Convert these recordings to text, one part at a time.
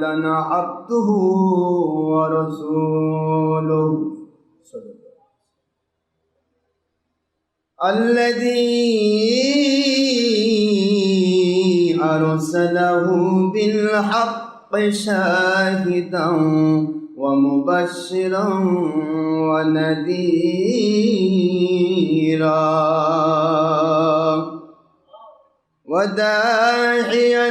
محمدا عبده ورسوله. الذي أرسله بالحق شاهدا ومبشرا ونذيرا. وداعيا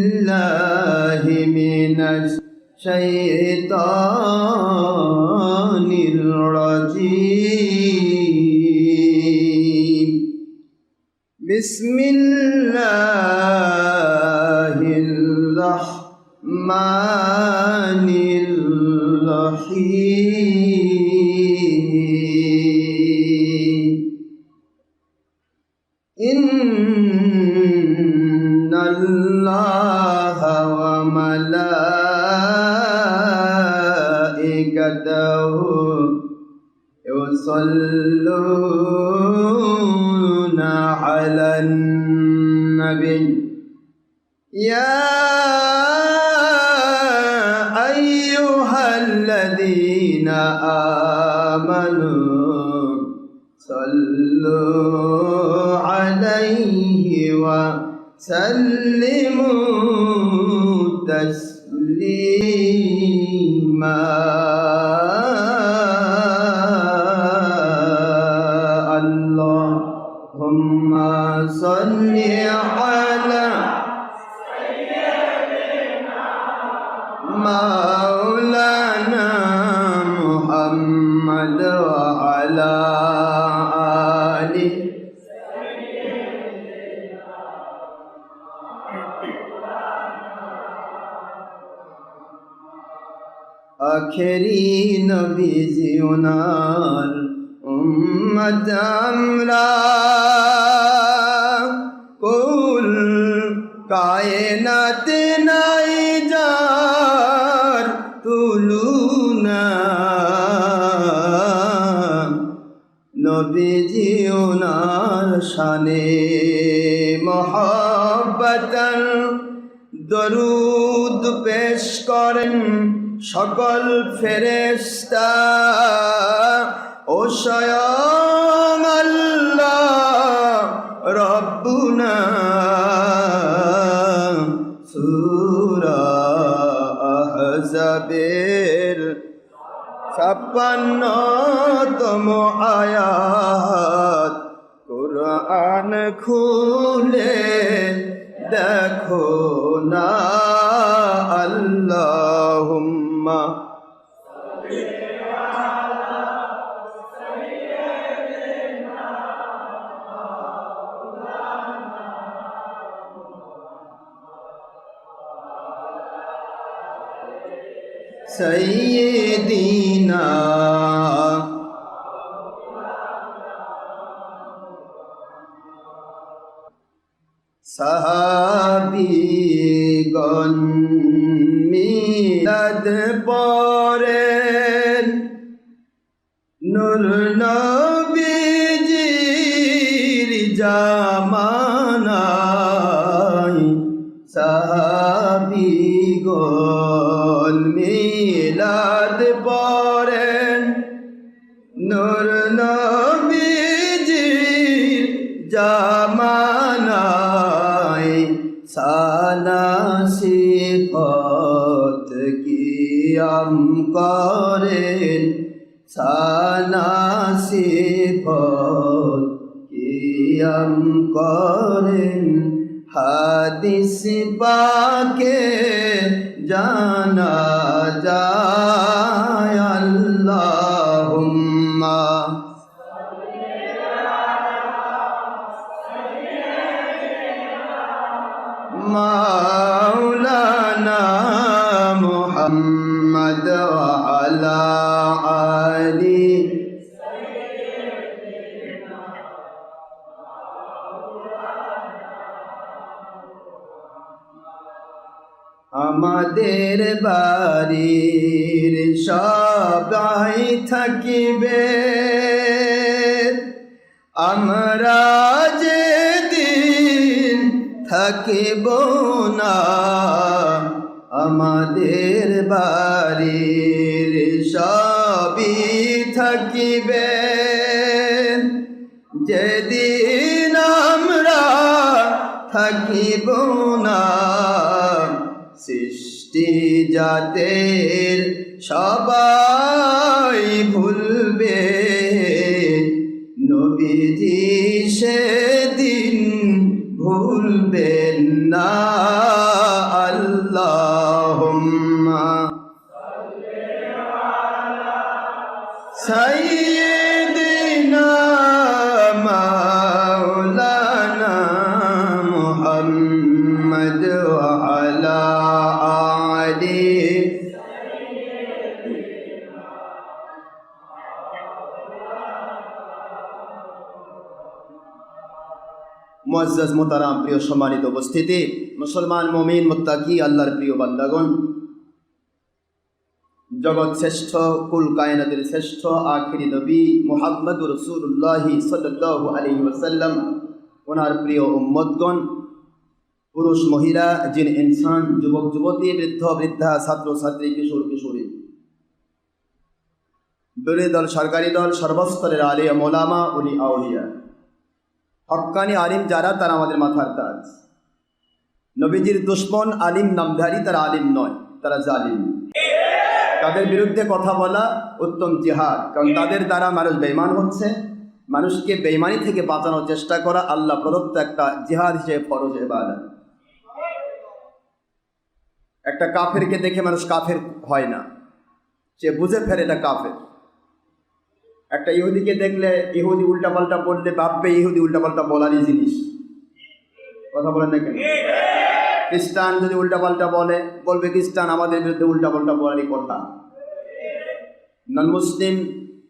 الشيطان الرجيم بسم الله الرحمن الرحيم. آمنوا صلوا عليه وسلموا تسليما. ওনার উম্মত আমরা কুল কায়নাতে নাই যার তুলুনা নবীজি ওনার শানে মহাব্বতন দরুদ পেশ করেন সকল ফেরেস্তা ও স্বয়ং আল্লাহ রব্বুনা সুরা আহজাবের ছাপ্পান্নতম আয়াত কোরআন খুলে দেখো না। اللهم سيدنا কিয়াম করেন হাদিস পাকে জানা যায়। থাকিবে আমরা যে দিন থাকিব না আমাদের বাড়ির সবই থাকিবে যেদিন আমরা থাকিব না সৃষ্টি জাতের সবাই ভুলবে। নবীজি সেদিন ভুলবেন না। মুআজ্জাজ মোতারাম প্রিয় সম্মানিত উপস্থিতি, মুসলমান মমিন মুত্তাকি, আল্লাহর প্রিয় বান্দাগণ। জগৎ শ্রেষ্ঠ, কুল কায়নাতের শ্রেষ্ঠ, আখিরি নবী মুহাম্মদ রসুল্লাহ সাল্লাল্লাহু আলাইহি ওয়াসাল্লাম, ওনার প্রিয় উম্মতগণ, পুরুষ, মহিলা, জিন, ইনসান, যুবক, যুবতী, বৃদ্ধ, বৃদ্ধা, ছাত্র, ছাত্রী, কিশোর, কিশোরী। বিরোধী দল, সরকারি দল, সর্বস্তরের আলিয়া, মোলামা, উলি, আউলিয়া। হক্কানি আলিম যারা, তারা আমাদের মাথার তাজ নবীজির দুশ্মন আলিম নামধারী, তারা আলিম নয়, তারা জালিম। তাদের বিরুদ্ধে কথা বলা উত্তম জিহাদ, কারণ তাদের দ্বারা মানুষ বেইমান হচ্ছে। মানুষকে বেইমানি থেকে বাঁচানোর চেষ্টা করা আল্লাহ প্রদত্ত একটা জিহাদ হিসেবে ফরজ এবাদত একটা কাফেরকে দেখে মানুষ কাফের হয় না। সে বুঝে ফেরে এটা কাফের। একটা ইহুদিকে দেখলে ইহুদি উল্টাপাল্টা বললে ভাববে ইহুদি উল্টাপাল্টা বলারই জিনিস। কথা বলেন না কেন? খ্রিস্টান যদি উল্টাপাল্টা বলে, বলবে খ্রিস্টান আমাদের বিরুদ্ধে উল্টাপাল্টা বলারই কথা। নন মুসলিম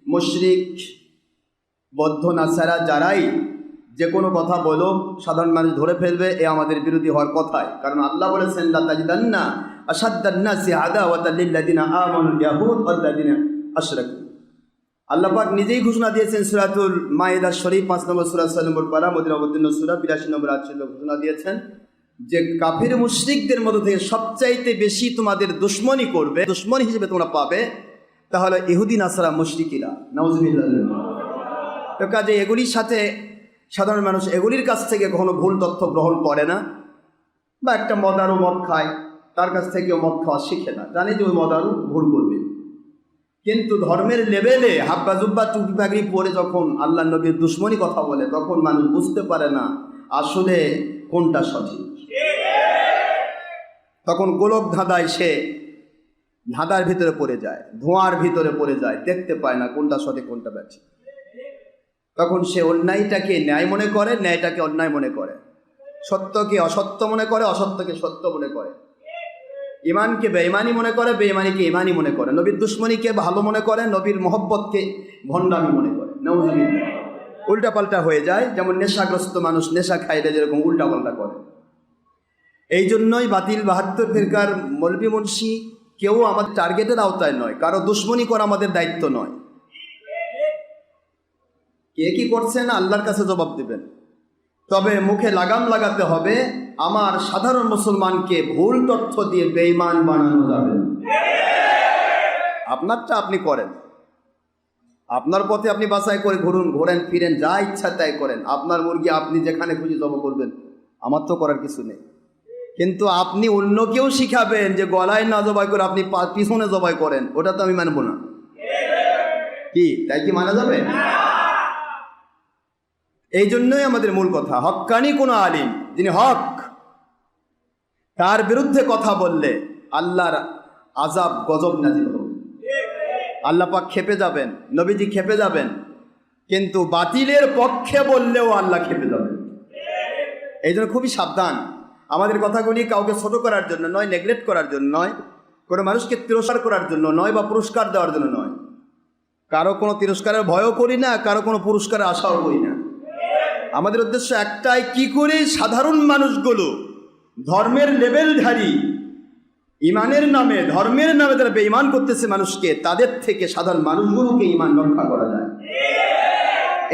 মুশরিক, বৌদ্ধ, নাসারা যারাই যে কোনো কথা বলো সাধারণ মানুষ ধরে ফেলবে, এ আমাদের বিরোধী হওয়ার কথায় কারণ আল্লাহ বলেছেন, লাতাজিদান্না আসাদ্দান্নাসি আদাওয়াতাল্লিল্লাযিনা আমানুল ইয়াহুদ ওয়াল্লাযিনা আশরাকু। আল্লাহ পাক নিজেই ঘোষণা দিয়েছেন সুরাতুল মায়েদা শরীফ, পাঁচ নম্বর সুরা, ছয় নম্বর পারা মদিনা অবতীর্ণ সুরা, বিরাশি নম্বর আটচল্লিশ ঘোষণা দিয়েছেন যে কাফির মুশরিকদের মধ্য থেকে সবচাইতে বেশি তোমাদের দুশ্মনী করবে, দুশ্মনী হিসেবে তোমরা পাবে তাহলে ইহুদি, নাসারা, মুশরিকিরা। তো কাজে এগুলির সাথে সাধারণ মানুষ এগুলির কাছ থেকে কখনো ভুল তথ্য গ্রহণ করে না, বা একটা মদারু মদ খায়, তার কাছ থেকেও মদ খাওয়া শিখে না। জানে যে ওই মদারু ভুল করবে। কিন্তু ধর্মের লেভেলে হাব্বা জুব্বা টুপি পাগড়ি পরে যখন আল্লাহ নবীর দুশ্মনী কথা বলে, তখন মানুষ বুঝতে পারে না আসলে কোনটা সঠিক। তখন গোলক ধাঁধায় সে ধাঁধার ভিতরে পড়ে যায়, ধোঁয়ার ভিতরে পড়ে যায়, দেখতে পায় না কোনটা সঠিক, কোনটা ব্যাঠি। তখন সে অন্যায়টাকে ন্যায় মনে করে, ন্যায়টাকে অন্যায় মনে করে। সত্যকে অসত্য মনে করে, অসত্যকে সত্য মনে করে। ইমানকে বেঈমানি মনে করে, বেঈমানিকে ইমানি মনে করে। নবীর দুশ্মনীকে ভালো মনে করে, নবীর মহব্বতকে ভণ্ডামি মনে করে। নওয়াজুবিল্লাহ উল্টাপাল্টা হয়ে যায়, যেমন নেশাগ্রস্ত মানুষ নেশা খাইলে যেরকম উল্টাপাল্টা করে। এই জন্যই বাতিল বাহাত্তর ফেরকার মলবি মুন্সি কেউ আমাদের টার্গেটের আওতায় নয়, কারও দুশ্মনী করা আমাদের দায়িত্ব নয়। কে কি করছেন? আল্লাহর কাছে জবাব দিবেন। তবে মুখে লাগাম লাগাতে হবে, আমার সাধারণ মুসলমানকে ভুল তথ্য দিয়ে বেঈমান বানানো যাবে আপনারটা আপনি করেন। আপনার পথে আপনি বাছাই করে ঘুরুন, ঘোরেন, ফিরেন, যা ইচ্ছা তাই করেন। আপনার মুরগি আপনি যেখানে খুশি জব করবেন, আমার তো করার কিছু নেই। কিন্তু আপনি অন্যকেও শিখাবেন যে গলায় না জবাই করে আপনি পিছনে জবাই করেন, ওটা তো আমি মানব না। কি, তাই কি মানা যাবে? এই জন্যই আমাদের মূল কথা। হক্কানি কোনো আলিম, যিনি হক, তার বিরুদ্ধে কথা বললে আল্লাহর আজাব গজব নাজিল আল্লাহ পাক খেপে যাবেন, নবীজি খেপে যাবেন, কিন্তু বাতিলের পক্ষে বললেও আল্লাহ খেপে যাবেন। এই জন্য খুবই সাবধান। আমাদের কথাগুলি কাউকে ছোট করার জন্য নয় নেগলেক্ট করার জন্য নয়, কোনো মানুষকে তিরস্কার করার জন্য নয় বা পুরস্কার দেওয়ার জন্য নয়। কারও কোনো তিরস্কারের ভয়ও করি না, কারও কোনো পুরস্কারের আশাও করি না। আমাদের উদ্দেশ্য একটাই, কি করে সাধারণ মানুষগুলো ধর্মের লেভেলধারী ইমানের নামে, ধর্মের নামে যারা বেঈমান করতেছে মানুষকে, তাদের থেকে সাধারণ মানুষগুলোকে ইমান রক্ষা করা যায়।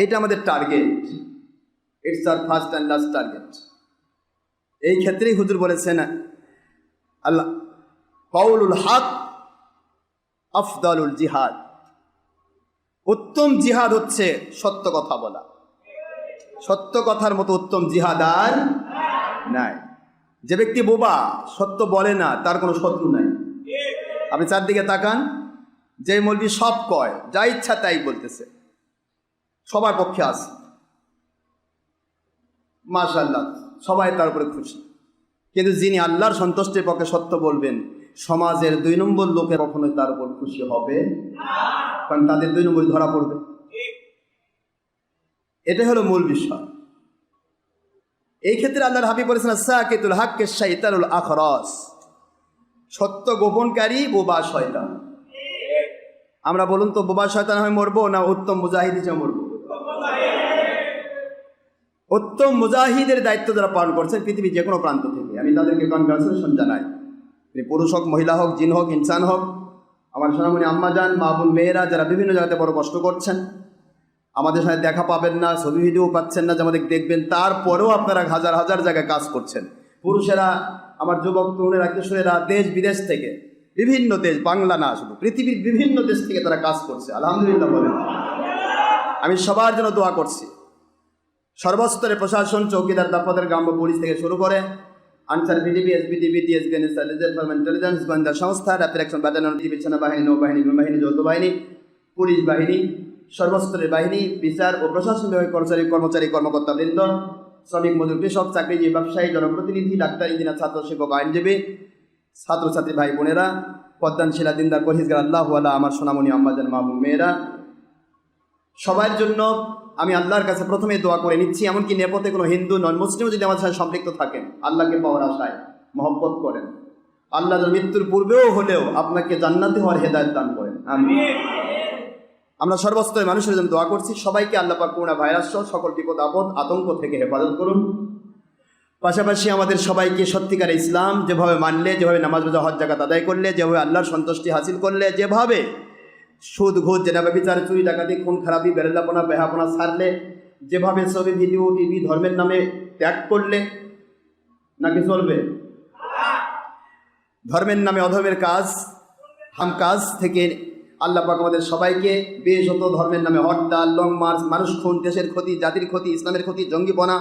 এটা আমাদের target it's our first and last target এই ক্ষেত্রেই হুজুর বলেছেন, আল্লাহ কৌলুল হক আফদালুল জিহাদ। উত্তম জিহাদ হচ্ছে সত্য কথা বলা। সত্য কথার মতো উত্তম জিহাদ আর নাই। যে ব্যক্তি বোবা, সত্য বলে না, তার কোনো শত্রু নাই। আপনি চারদিকে তাকান, যে মলবি সব কয়, যা ইচ্ছা তাই বলতেছে। সবার পক্ষে আছে। মাশাল্লাহ সবাই তার উপরে খুশি। কিন্তু যিনি আল্লাহর সন্তুষ্টির পক্ষে সত্য বলবেন, সমাজের দুই নম্বর লোকে কখনোই তার উপর খুশি হবে কারণ তাদের দুই নম্বর ধরা পড়বে। এটাই হলো মূল বিষয়। এই ক্ষেত্রে আল্লাহর হাবি বলেছেন, সাকিতুল হাক্কে শাইতানুল আখরস। সত্য গোপনকারী বোবা শয়তান। আমরা বলুন তো, বোবা শয়তান হয়ে মরবো না উত্তম মুজাহিদ হিসেবে মরবো? উত্তম মুজাহিদের দায়িত্ব যারা পালন করছেন পৃথিবীর যে কোনো প্রান্ত থেকে। আমি তাদেরকে কনগ্রাচুলেশন জানাই। পুরুষ হোক, মহিলা হোক, জিন হোক, ইনসান হোক, আমার সোনামণি আম্মা যান মা বোন, মেয়েরা যারা বিভিন্ন জায়গাতে বড় কষ্ট করছেন আমাদের সাথে দেখা পাবেন না, ছবি ভিডিও পাচ্ছেন না, যে আমাদের দেখবেন। তারপরেও আপনারা হাজার হাজার জায়গায় কাজ করছেন। পুরুষেরা, আমার যুবক, তরুণেরা, কিশোরেরা দেশ, বিদেশ থেকে, বিভিন্ন দেশ, বাংলা না শুধু, পৃথিবীর বিভিন্ন দেশ থেকে তারা কাজ করছে। আলহামদুলিল্লাহ বলেন। আমি সবার জন্য দোয়া করছি। সর্বস্তরে প্রশাসন, চৌকিদার দপ্তর গ্রাম্য পুলিশ থেকে শুরু করে, আনসার বিডিবি এসবিডিবি ফর ইন্টেলিজেন্স, গোয়েন্দা সংস্থা র্যাপিড অ্যাকশন, ব্যাটালিয়ন সেনাবাহিনী নৌবাহিনী, বিমানবাহিনী, যৌথ বাহিনী, পুলিশ বাহিনী সর্বস্তরের বাহিনী, বিচার ও প্রশাসন বিভাগের কর্মচারী কর্মচারী, কর্মকর্তাবৃন্দ, শ্রমিক মজুর কৃষক চাকরিজীবী, ব্যবসায়ী, জনপ্রতিনিধি, ডাক্তার, ইঞ্জিনিয়ার, ছাত্র শিক্ষক আইনজীবী, ছাত্রছাত্রী ভাই বোনেরা, পদ্মানশীলা দিনদার পরহিজগার আল্লাহ আল্লাহ আমার সোনামণি, আম্মাজান মাহবুব মেয়েরা। সবার জন্য আমি আল্লাহর কাছে প্রথমে দোয়া করে নিচ্ছি, এমনকি নেপথে কোনো হিন্দু নন মুসলিমও যদি আমার সাথে সম্পৃক্ত থাকেন, আল্লাহকে পাওয়ার আশায়, মহব্বত করেন। আল্লাহ মৃত্যুর পূর্বেও হলেও আপনাকে জান্নাতে হওয়ার হেদায়ত দান করেন। আমি আমরা সর্বস্তরের মানুষের জন্য দোয়া করছি। সবাইকে আল্লাহ পাক করোনা ভাইরাস সহ সকল বিপদ, আপদ, আতঙ্ক থেকে হেফাজত করুন। পাশাপাশি আমাদের সবাইকে সত্যিকার ইসলাম যেভাবে মানলে, যেভাবে নামাজ রোজা, হজ, জাকাত আদায় করলে, যেভাবে আল্লাহর সন্তুষ্টি হাসিল করলে, যেভাবে সুদ, ঘুষ জেনাবে বিচার চুরি, ডাকাতি, খুন, খারাপি বেরেলাপনা বেহাপনা ছাড়লে যেভাবে ছবি, ভিডিও, টিভি, ধর্মের নামে ত্যাগ করলে, নাকি চলবে? ধর্মের নামে অধর্মের কাজ, হাম কাজ থেকে আল্লাহ পাক আমাদের সবাইকে বেশত ধর্মের নামে হরতাল লং মার্চ, মানুষ খুন, দেশের ক্ষতি, জাতির ক্ষতি, ইসলামের ক্ষতি, জঙ্গিপনা,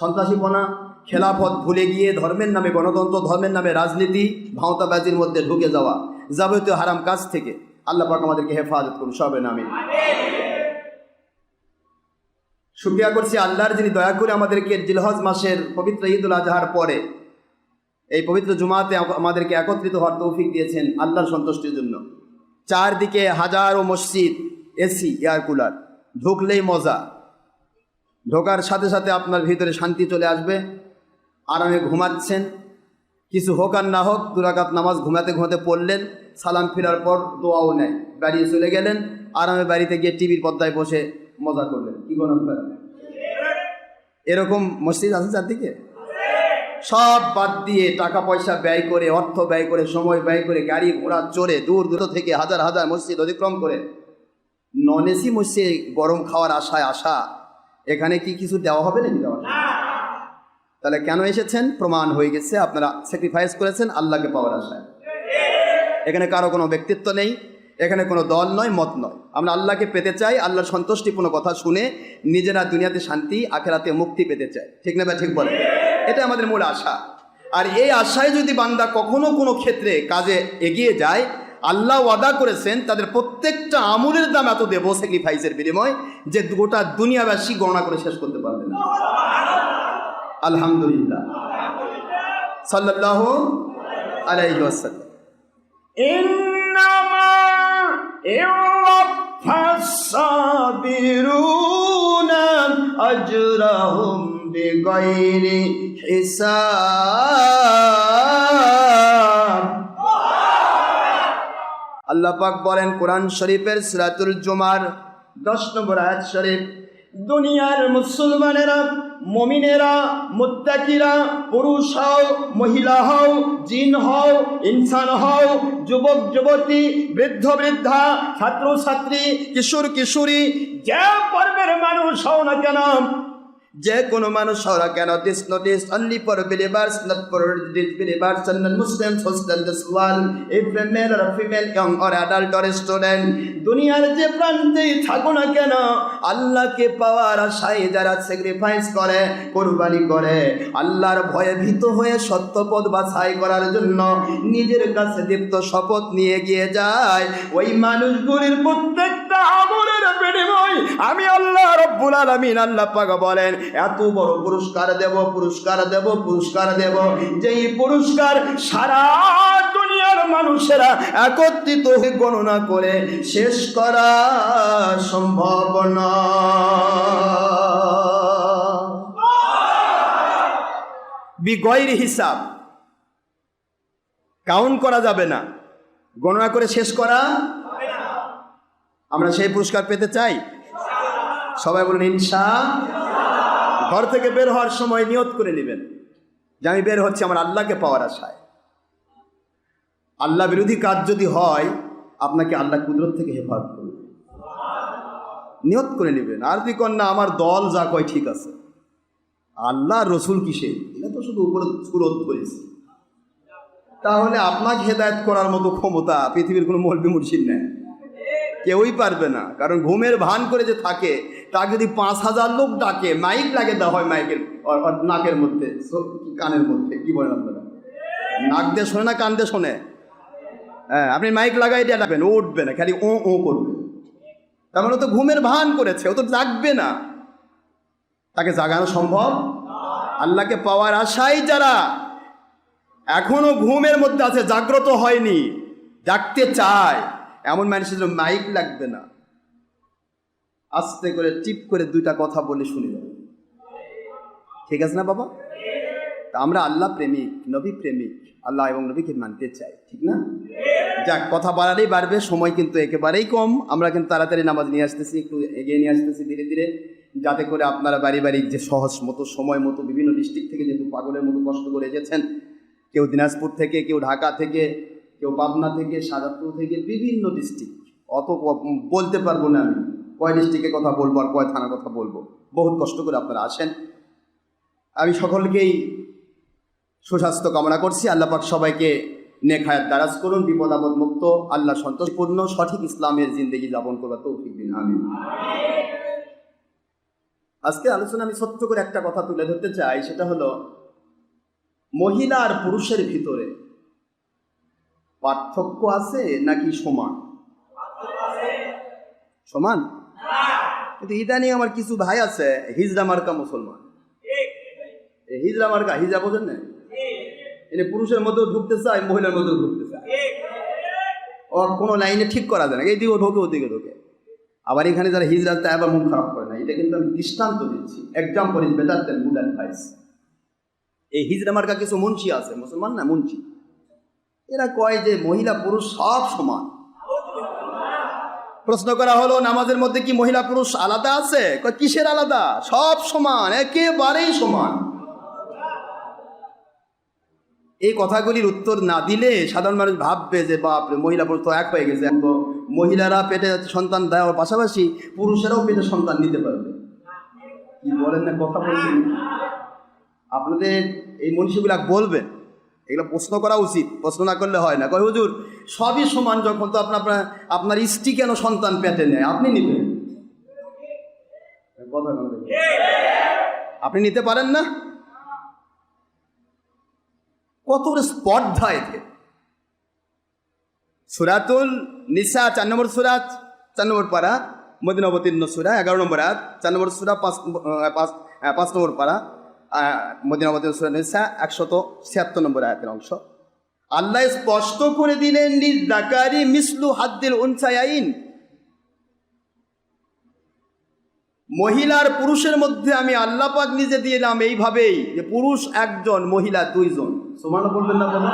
সন্ত্রাসীপনা, খেলাফত ভুলে গিয়ে ধর্মের নামে গণতন্ত্র, ধর্মের নামে রাজনীতি, ভাওতাবাজির মধ্যে ঢুকে যাওয়া যাবতীয় হারাম কাজ থেকে আল্লাহ পাক আমাদেরকে হেফাজত করুন, সবে নামে শুক্রিয়া করছি আল্লাহর যিনি দয়া করে আমাদেরকে জিলহজ মাসের পবিত্র ঈদুল আজহার পরে এই পবিত্র জুমাতে আমাদেরকে একত্রিত হওয়ার তৌফিক দিয়েছেন আল্লাহর সন্তুষ্টির জন্য। চারদিকে হাজারো মসজিদ, এসি, এয়ার কুলার। ঢুকলেই মজা। ঢোকার সাথে সাথে আপনার ভিতরে শান্তি চলে আসবে। আরামে ঘুমাচ্ছেন। কিছু হোক আর না হোক, দুরাকাত নামাজ ঘুমাতে ঘুমাতে পড়লেন। সালাম ফেরার পর দোয়াও নেয়। বাড়িয়ে চলে গেলেন। আরামে বাড়িতে গিয়ে টিভির পর্দায় বসে মজা করলেন। কি কোন এরকম মসজিদ আছে চারদিকে? সব বাদ দিয়ে টাকা পয়সা ব্যয় করে, অর্থ ব্যয় করে, সময় ব্যয় করে, গাড়ি ঘোড়া চড়ে, দূর দূর থেকে হাজার হাজার মসজিদ অতিক্রম করে। নন এসি মসজিদে গরম খাওয়ার আশায় আসা, এখানে কি কিছু দেওয়া হবে নাকি দেওয়া? তাহলে কেন এসেছেন? প্রমাণ হয়ে গেছে, আপনারা স্যাক্রিফাইস করেছেন আল্লাহকে পাওয়ার আশায়। এখানে কারও কোনো ব্যক্তিত্ব নেই, এখানে কোনো দল নয়, মত নয়। আমরা আল্লাহকে পেতে চাই, আল্লাহর সন্তুষ্টিপূর্ণ কথা শুনে নিজেরা দুনিয়াতে শান্তি, আখেরাতে মুক্তি পেতে চাই। ঠিক না ঠিক বলে এটা আমাদের মূল আশা। আর এই আশায় যদি বান্দা কখনো কোনো ক্ষেত্রে কাজে এগিয়ে যায়, আল্লাহ ওয়াদা করেছেন তাদের প্রত্যেকটা আমুলের দাম এত দেবো স্যাক্রিফাইসের বিনিময় যে গোটা দুনিয়াবাসী গণনা করে শেষ করতে পারবে না। আলহামদুলিল্লাহ। সাল্লাহ আলাইহি ওয়াসাল্লাম। ইন্নামা بغير حساب আল্লাহ পাক বলেন কোরআন শরীফের সিরাতুল জুমার দশ নম্বর আয়াত শরীফ দুনিয়ার মুসলমানেরা মমিনেরা মুত্তাকিরা পুরুষ হও মহিলা হও জিন হও ইনসান হও যুবক যুবতী বৃদ্ধ বৃদ্ধা ছাত্র ছাত্রী কিশোর কিশোরী যে পর্বের মানুষ হও না কেন যে কোনো মানুষ হওয়া কেন? This notice only for believers not for and non-Muslims hostel this one if a male or a female, young or adult or দুনিয়ার যে প্রান্তেই থাকো না কেন, আল্লাহকে পাওয়ার আশায় যারা স্যাক্রিফাইস করে, কোরবানি করে, আল্লাহর ভয়ে ভীত হয়ে সত্যপথ বাছাই করার জন্য নিজের কাছে দীপ্ত শপথ নিয়ে গিয়ে যায়। ওই মানুষগুলির প্রত্যেকটা আমলের বিনিময় আমি আল্লাহ রব্বুল আলামিন আল্লাহ পাক বলেন এত বড় পুরস্কার দেব পুরস্কার দেব পুরস্কার দেব। যেই পুরস্কার সারা দুনিয়ার মানুষেরা একত্রিত হয়ে গণনা করে শেষ করা সম্ভব না। বিগয়ের হিসাব। কাউন্ট করা যাবে না। গণনা করে শেষ করা আমরা সেই পুরস্কার পেতে চাই? সবাই বলুন, ইনশা ঘর থেকে বের হওয়ার সময় নিয়ত করে নেবেন যে আমি বের হচ্ছি, আমার আল্লাহকে পাওয়ার আশায়। আল্লাহ বিরোধী কাজ যদি হয়, আপনাকে আল্লাহ কুদরত থেকে হেফাজত করবে। নিয়ত করে নেবেন। আর যদি কন্যা, আমার দল যা কয় ঠিক আছে। আল্লাহ রসুল কিসে? এটা তো শুধু উপরে সুরত করেছে তাহলে আপনাকে হেদায়ত করার মতো ক্ষমতা পৃথিবীর কোনো মৌলবি মুর্শিদ নেই। কেউই পারবে না। কারণ ঘুমের ভান করে যে থাকে তাকে যদি পাঁচ হাজার লোক ডাকে, মাইক লাগে দেওয়া হয় মাইকের নাকের মধ্যে কানের মধ্যে, কি বলেন আপনারা? নাক দিয়ে শোনে না কান দিয়ে শোনে? হ্যাঁ আপনি মাইক লাগাই দিয়ে ডাকবেন ও উঠবে না, খালি ও ও করবে। তার মানে তো ঘুমের ভান করেছে, ও তো জাগবে না। তাকে জাগানো সম্ভব? আল্লাহকে পাওয়ার আশাই যারা, এখনও ঘুমের মধ্যে আছে, জাগ্রত হয়নি, জাগতে চায়, এমন মানুষের জন্য মাইক লাগবে না। আস্তে করে টিপ করে দুইটা কথা বলে শুনে। যাবে ঠিক আছে না বাবা? তা আমরা আল্লাহ প্রেমিক, নবী প্রেমিক, আল্লাহ এবং নবীকে মানতে চাই, ঠিক না? যাক, কথা বাড়ালেই বাড়বে, সময় কিন্তু একেবারেই কম। আমরা কিন্তু তাড়াতাড়ি নামাজ নিয়ে আসতেছি, একটু এগিয়ে নিয়ে আসতেছি ধীরে ধীরে, যাতে করে আপনারা বাড়ি বাড়ি যে সহজ মতো, সময় মতো বিভিন্ন ডিস্ট্রিক্ট থেকে যেহেতু পাগলের মতো কষ্ট করে এসেছেন, কেউ দিনাজপুর থেকে, কেউ ঢাকা থেকে, কেউ পাবনা থেকে, সাজাদপুর থেকে, বিভিন্ন ডিস্ট্রিক্ট অত বলতে পারব না আমি। কয় ডিস্ট্রিক্টের কথা বলব আর কয় থানার কথা বলব? বহুত কষ্ট করে আপনারা আসেন। আমি সকলকেই সুস্বাস্থ্য কামনা করছি। আল্লাহ পাক সবাইকে নেখায়াত দারাজ করুন, বিপদ আপদ মুক্ত, আল্লাহ সন্তোষপূর্ণ, সঠিক ইসলামের জিন্দগি যাপন করবার তৌফিক দিন। আমি আজকে আলোচনা আমি ছোট্ট করে একটা কথা তুলে ধরতে চাই, সেটা হলো মহিলা আর পুরুষের ভিতরে পার্থক্য আছে নাকি সমান? সমান? কিন্তু ইদানি আমার কিছু ভাই আছে হিজরা মার্কা মুসলমান। হিজড়া মার্কা হিজড়া বোঝেন না এনে পুরুষের মধ্যেও ঢুকতে চায় মহিলার মধ্যেও ঢুকতে চায়। ও কোনো লাইনে ঠিক করা যায় না এইদিকে ঢোকে ওদিকে ঢোকে। আবার এখানে যারা হিজড়া তাই আবার মুখ খারাপ করে না এটা কিন্তু আমি দৃষ্টান্ত দিচ্ছি। Example is better than good advice এই হিজরা মার্কা কিছু মুন্সি আছে মুসলমান না মুন্সি? এরা কয় যে মহিলা পুরুষ সব সমান। প্রশ্ন করা হলো, নামাজের মধ্যে কি মহিলা পুরুষ আলাদা আছে? কিসের আলাদা? সব সমান, একেবারেই সমান। এই কথাগুলির উত্তর না দিলে সাধারণ মানুষ ভাববে যে বাপ মহিলা পুরুষ তো এক হয়ে গেছে। মহিলারা পেটে সন্তান দেওয়ার পাশাপাশি পুরুষেরাও পেটে সন্তান নিতে পারবে। কি বলেন না, কথা বলছেন? আপনাদের এই মনীষীগুলা বলবেন। এগুলো প্রশ্ন করা উচিত, প্রশ্ন না করলে হয় না। কয়, হুজুর, সবই সমান যখন তো আপনার আপনার স্ত্রী কেন সন্তান পেটে নেয়? আপনি নিবেন। আপনি নিতে পারেন না? কত স্পর্ধা এতে। সুরাতুল নিসা, চার নম্বর সুরাত চার নম্বর পাড়া মদিনা অবতীর্ণ সুরা, এগারো নম্বর আয়াত, চার নম্বর সুরা, পাঁচ পাঁচ নম্বর পারা। আহ, মদিনা অবতীর্ণ সুরা নিসা একশত ছিয়াত্তর নম্বর আয়াতের অংশ। আল্লাহ স্পষ্ট করে দিলেন দাকারি মিসলু হাদ্দিল উনসায়াইন। মহিলার পুরুষের মধ্যে আমি আল্লাহ পাক নিজে দিলাম এইভাবেই যে পুরুষ একজন মহিলা দুইজন। সমান বলবেন না বলো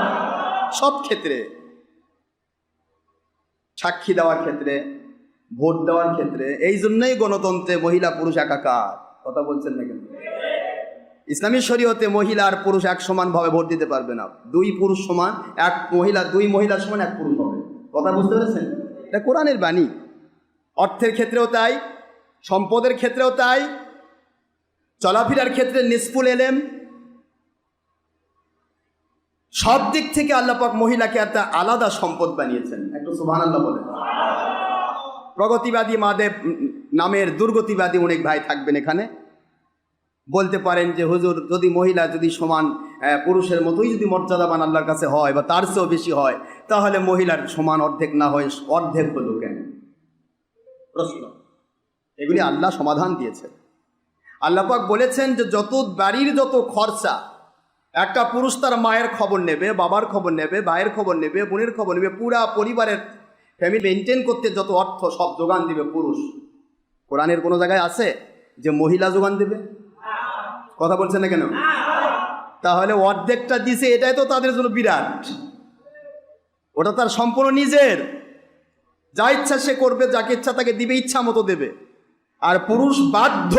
সব ক্ষেত্রে। সাক্ষী দেওয়ার ক্ষেত্রে ভোট দেওয়ার ক্ষেত্রে এই জন্যই গণতন্ত্রে মহিলা পুরুষ একাকার। কথা বলছেন না কেন? ইসলামী শরীয়তে মহিলা আর পুরুষ এক সমানভাবে ভোট দিতে পারবে না। দুই পুরুষ সমান, এক মহিলা, দুই মহিলার সমান, এক পুরুষ হবে। কথা বুঝতে পেরেছেন? এটা কোরআনের বাণী। অর্থের ক্ষেত্রেও তাই, সম্পদের ক্ষেত্রেও তাই, চলাফেরার ক্ষেত্রে নিষ্ফুল এলেম। সব দিক থেকে আল্লাপাক মহিলাকে একটা আলাদা সম্পদ বানিয়েছেন। একটু সুবহান আল্লাহ বলেন। প্রগতিবাদী মাদেব নামের দুর্গতিবাদী অনেক ভাই থাকবেন এখানে। বলতে পারেন যে, হুজুর, যদি মহিলা যদি সমান পুরুষের মতোই যদি মর্যাদাবান আল্লাহর কাছে হয় বা তার চেয়েও বেশি হয়, তাহলে মহিলার সমান অর্ধেক না হয়, অর্ধেক হলো কেন? প্রশ্ন। এগুলি আল্লাহ সমাধান দিয়েছেন আল্লাপাক বলেছেন যে, যত বাড়ির যত খরচা, একটা পুরুষ তার মায়ের খবর নেবে, বাবার খবর নেবে, ভাইয়ের খবর নেবে, বোনের খবর নেবে, পুরা পরিবারের ফ্যামিলি মেনটেন করতে যত অর্থ সব যোগান দিবে পুরুষ। কোরআনের কোনো জায়গায় আছে যে, মহিলা যোগান দেবে? কথা বলছেন না কেন? তাহলে অর্ধেকটা দিছে, এটাই তো তাদের জন্য বিরাট। ওটা তার সম্পূর্ণ নিজের। যা ইচ্ছা সে করবে, যাকে ইচ্ছা তাকে দিবে, ইচ্ছা মতো দেবে। আর পুরুষ বাধ্য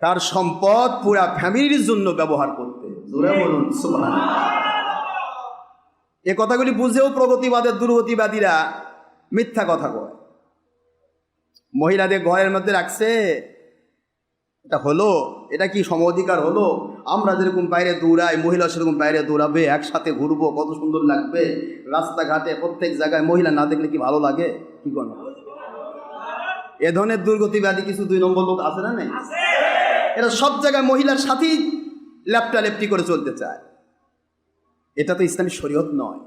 তার সম্পদ পুরা ফ্যামিলির জন্য ব্যবহার করতে। এ কথাগুলি বুঝেও প্রগতিবাদের, দুর্গতিবাদীরা মিথ্যা কথা কয়। মহিলাদের ঘরের মধ্যে রাখছে এটা হলো এটা কি সম অধিকার হলো? আমরা যেরকম বাইরে দৌড়াই মহিলা সেরকম বাইরে দৌড়াবে একসাথে ঘুরবো কত সুন্দর লাগবে। রাস্তাঘাটে প্রত্যেক জায়গায় মহিলা না দেখলে কি ভালো লাগে? কি করব এ ধরনের দুর্গতিবাদী কিছু দুই নম্বর লোক আছে না নেই? এরা সব জায়গায় মহিলার সাথেই ল্যাপটা লেপটি করে চলতে চায়। এটা তো ইসলামী শরীয়ত নয়।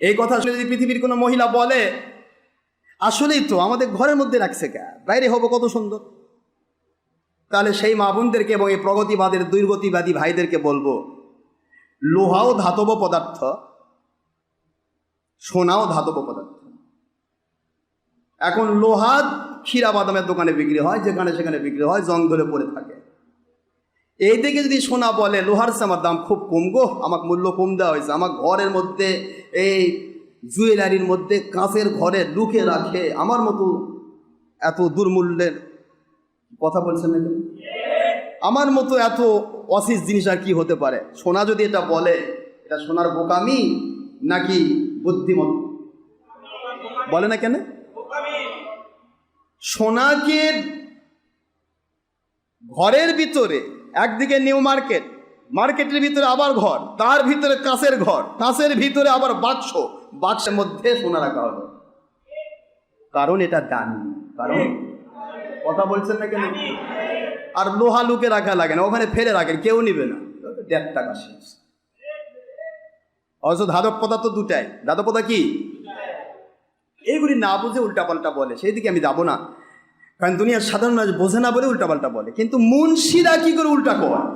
এই কথা যদি পৃথিবীর কোনো মহিলা বলে আসলেই তো আমাদের ঘরের মধ্যে রাখছে কে? বাইরে হব কত সুন্দর? তাহলে সেই মা বোনদেরকে এবং এই প্রগতিবাদের, দুর্গতিবাদী ভাইদেরকে বলব, লোহাও ধাতব পদার্থ, সোনাও ধাতব পদার্থ। এখন লোহা ক্ষীরা বাদামের দোকানে বিক্রি হয়, যেখানে সেখানে বিক্রি হয় জং ধরে পড়ে থাকে। এই দিকে যদি সোনা বলে, লোহার চেয়ে আমার দাম খুব কম গো আমার মূল্য কম দেওয়া হয়েছে আমার ঘরের মধ্যে, এই জুয়েলারির মধ্যে কাঁচের ঘরে লুকে রাখে, আমার মতো এত দুর্মূল্যের কথা বলছেন না? আমার মতো এত অসিস জিনিস আর কি হতে পারে? সোনা যদি এটা বলে, এটা সোনার বোকামি নাকি বুদ্ধিমত বলে না কেন? সোনাকে ঘরের ভিতরে, একদিকে নিউ মার্কেট মার্কেটের ভিতরে আবার ঘর, তার ভিতরে কাঁচের ঘর, কাঁচের ভিতরে আবার বাক্স, বাক্সের মধ্যে সোনা রাখা হলো কারণ এটা দামি, কারণ কথা বলছেন না কেন? আর লোহা লুকে রাখা লাগে না ওখানে ফেলে রাখেন কেউ নিবে না। দেড় টাকা শেষ অবশ্য ধাতব পদার্থ দুটাই। ধাতব পদার্থ কি? এইগুলি না বুঝে উল্টাপাল্টা বলে সেই দিকে আমি যাব না। কারণ দুনিয়ার সাধারণ মানুষ বোঝে না বলে উল্টাপাল্টা বলে। কিন্তু মুন্সিরা কি করে উল্টা কয়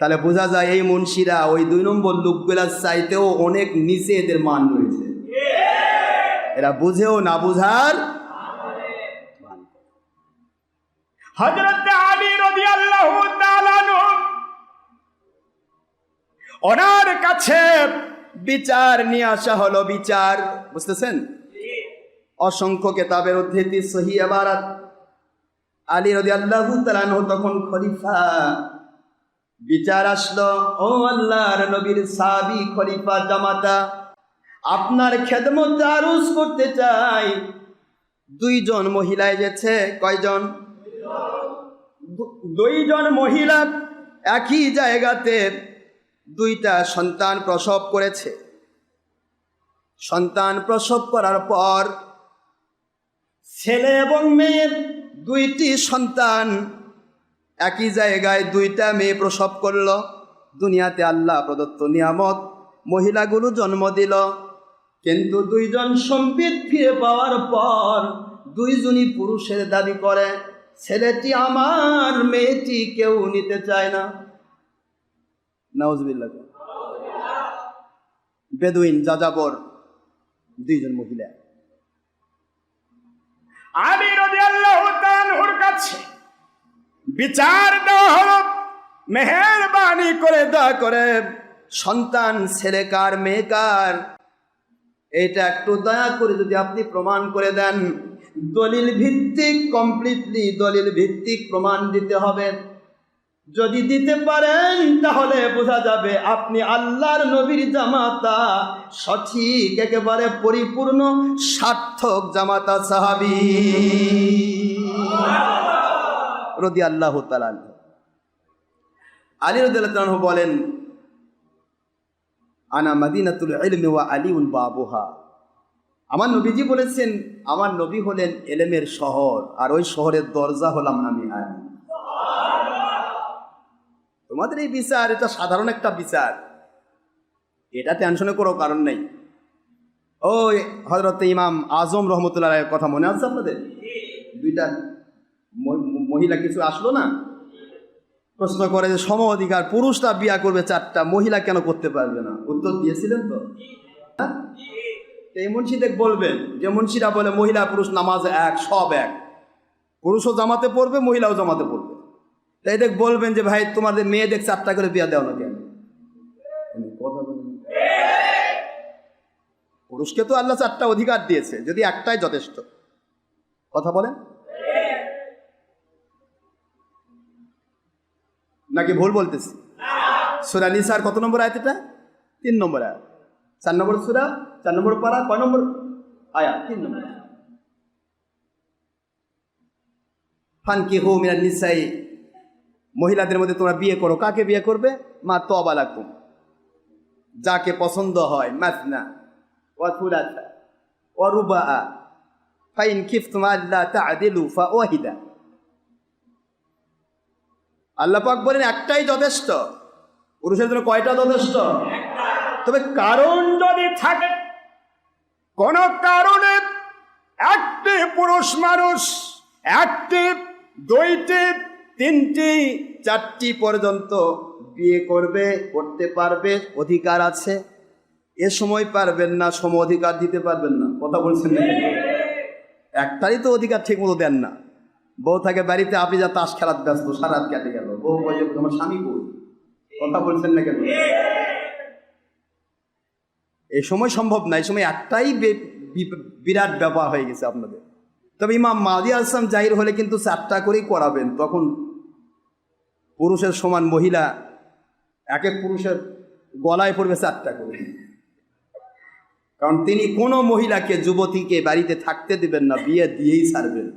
তাহলে বোঝা যায় এই মুন্সিরা ওই দুই নম্বর লোকগুলার চাইতেও অনেক নিচে এদের মান রয়েছে। এরা বুঝেও না বুঝার হজরত আলী তাআলা আনহু ওনার কাছে বিচার নিয়ে আসা হলো, বিচার, বুঝতেছেন? অসংখ্য কেতাবের উদ্ধৃতি, সহি আবারাত আলী রদি আল্লাহ তখন খলিফা। বিচার আসলো, ও আল্লাহর নবীর সাবি খলিফা, জামাতা, আপনার খেদমত আরুজ করতে চাই। দুইজন মহিলা এসেছে কয়জন? দুইজন মহিলা একই জায়গাতে দুইটা সন্তান প্রসব করেছে। সন্তান প্রসব করার পর ছেলে এবং মেয়ের দুইটি সন্তান একই জায়গায় দুইটা মেয়ে প্রসব করল। দুনিয়াতে আল্লাহ প্রদত্ত নিয়ামত, মহিলাগুলো জন্ম দিল। কিন্তু দুইজন সম্পিত ফিরে পাওয়ার পর দুইজনই পুরুষের দাবি করে ছেলেটি আমার মেয়েটি কেউ নিতে চায় না। নাউজবিল্লাহ। বেদুইন যাযাবর দুইজন মহিলা। আমি রবি আল্লাহ কাছে বিচার দেওয়া হলো মেহরবানি করে দয়া করে সন্তান ছেলে কার মেয়ে কার? এটা একটু দয়া করে যদি আপনি প্রমাণ করে দেন। দলিল ভিত্তিক কমপ্লিটলি দলিল ভিত্তিক প্রমাণ দিতে হবে। যদি দিতে পারেন, তাহলে বোঝা যাবে আপনি আল্লাহর নবীর জামাতা, সঠিক, একেবারে পরিপূর্ণ, সার্থক জামাতা সাহাবি। রদি আল্লাহ তালা আলী রদুল্লাহ বলেন, আনা মাদিনাতুল ইলমি ওয়া আলিউল বাবুহা। আমার নবীজি বলেছেন, আমার নবী হলেন এলেমের শহর, আর ওই শহরের দরজা হলাম আমি আলী তোমাদের এই বিচার, এটা সাধারণ একটা বিচার। এটা টেনশনে কোনো কারণ নেই। ওই হজরত ইমাম আজম রহমতুল্লাহ কথা মনে আছে আপনাদের? দুইটা মহিলা কিছু আসলো না? প্রশ্ন করে যে সম অধিকার, পুরুষরা বিয়া করবে চারটা, মহিলা কেন করতে পারবে না? উত্তর দিয়েছিলেন তো? হ্যাঁ? এই মুন্সিদের বলবেন যে মুন্সিরা বলে মহিলা পুরুষ নামাজ এক, সব এক। পুরুষও জামাতে পড়বে, মহিলাও জামাতে পড়বে। তাই এদের বলবেন যে ভাই, তোমাদের মেয়েদের চারটা করে বিয়া দেও না কেন পুরুষকে তো আল্লাহ চারটা অধিকার দিয়েছে, যদি একটাই যথেষ্ট। কথা বলেন। নাকি ভুল বলতেছি? সুরা নিসার কত নম্বর আয়াত তিন নম্বর আয়াত। চার নম্বর সুরা, চার নম্বর পারা, কয় নম্বর? আয়া, তিন নম্বর। ফানকি হো মিনার নিসাই। মহিলাদের মধ্যে তোমরা বিয়ে করো। কাকে বিয়ে করবে? মা তবা লাকুম। যাকে পছন্দ হয়, মাসনা। ওয়া থুলাথা ওয়া রুবা ফাইন খিফতুম আল্লাহ তা'দিলু ফাওয়াহিদা। আল্লাহ পাক বলেন, একটাই যথেষ্ট। পুরুষের জন্য কয়টা যথেষ্ট? তবে কারণ যদি থাকে, কোন কারণে একটি পুরুষ মানুষ একটি, দুইটি, তিনটি, চারটি পর্যন্ত বিয়ে করবে, করতে পারবে, অধিকার আছে। এ সময় পারবেন না, সম অধিকার দিতে পারবেন না। কথা বলছেন না? একটারই তো অধিকার ঠিক মতো দেন না। বউ থাকে বাড়িতে, আপনি যা তাস খেলার ব্যস্ত সারাত কেটে গেল। বউ তোমার স্বামী কই? কথা বলছেন না কেন? এই সময় সম্ভব না, এই সময় একটাই বিরাট ব্যাপার হয়ে গেছে আপনাদের। তবে ইমাম মাদি আসলাম জাহির হলে কিন্তু চারটা করেই করাবেন। তখন পুরুষের সমান মহিলা, এক এক পুরুষের গলায় পড়বে চারটা করে। কারণ তিনি কোনো মহিলাকে, যুবতীকে বাড়িতে থাকতে দিবেন না, বিয়ে দিয়েই ছাড়বেন।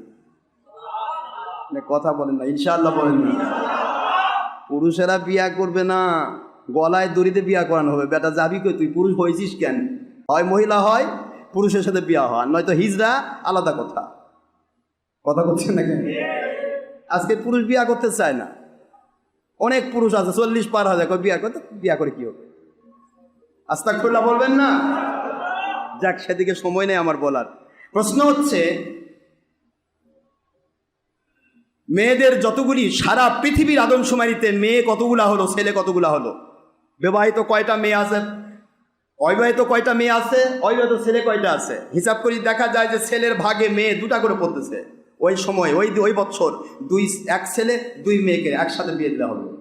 কথা বলেন না ইনশাল্লাহ বলেন না। পুরুষেরা বিয়া করবে না। গলায় দড়িতে বিয়া করানো হবে। বেটা, যাবি কই তুই? পুরুষ হয়েছিস কেন? হয় মহিলা, হয় পুরুষের সাথে বিয়া হয় নয়তো হিজড়া, আলাদা কথা। কথা বলছেন না কেন আজকে পুরুষ বিয়া করতে চায় না। অনেক পুরুষ আছে, চল্লিশ পার হাজার। কই বিয়া করতে, বিয়া করে কি হবে? আস্তাকুল্লাহ বলবেন না? যাক, সেদিকে সময় নেই আমার বলার। প্রশ্ন হচ্ছে, মেয়েদের যতগুলি সারা পৃথিবীর আদমশুমারিতে মেয়ে কতগুলা হলো, ছেলে কতগুলা হলো? বিবাহিত কয়টা মেয়ে আছে? অবিবাহিত কয়টা মেয়ে আছে? অবিবাহিত ছেলে কয়টা আছে? হিসাব করি দেখা যায় যে ছেলের ভাগে মেয়ে দুটা করে পড়তেছে। ওই সময়, ওই ওই বছর দুই এক ছেলে, দুই মেয়েকে একসাথে বিয়ে দেওয়া হবে।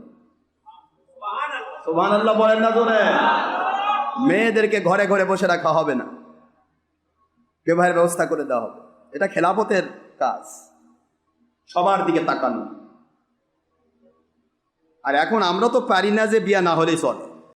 বলেন না জোরে। মেয়েদেরকে ঘরে ঘরে বসে রাখা হবে না। বিবাহের ব্যবস্থা করে দেওয়া হবে। এটা খেলাপথের কাজ। সবার দিকে তাকানো। আর এখন আমরা তো পারি না যে বিয়া না হলেই চলে।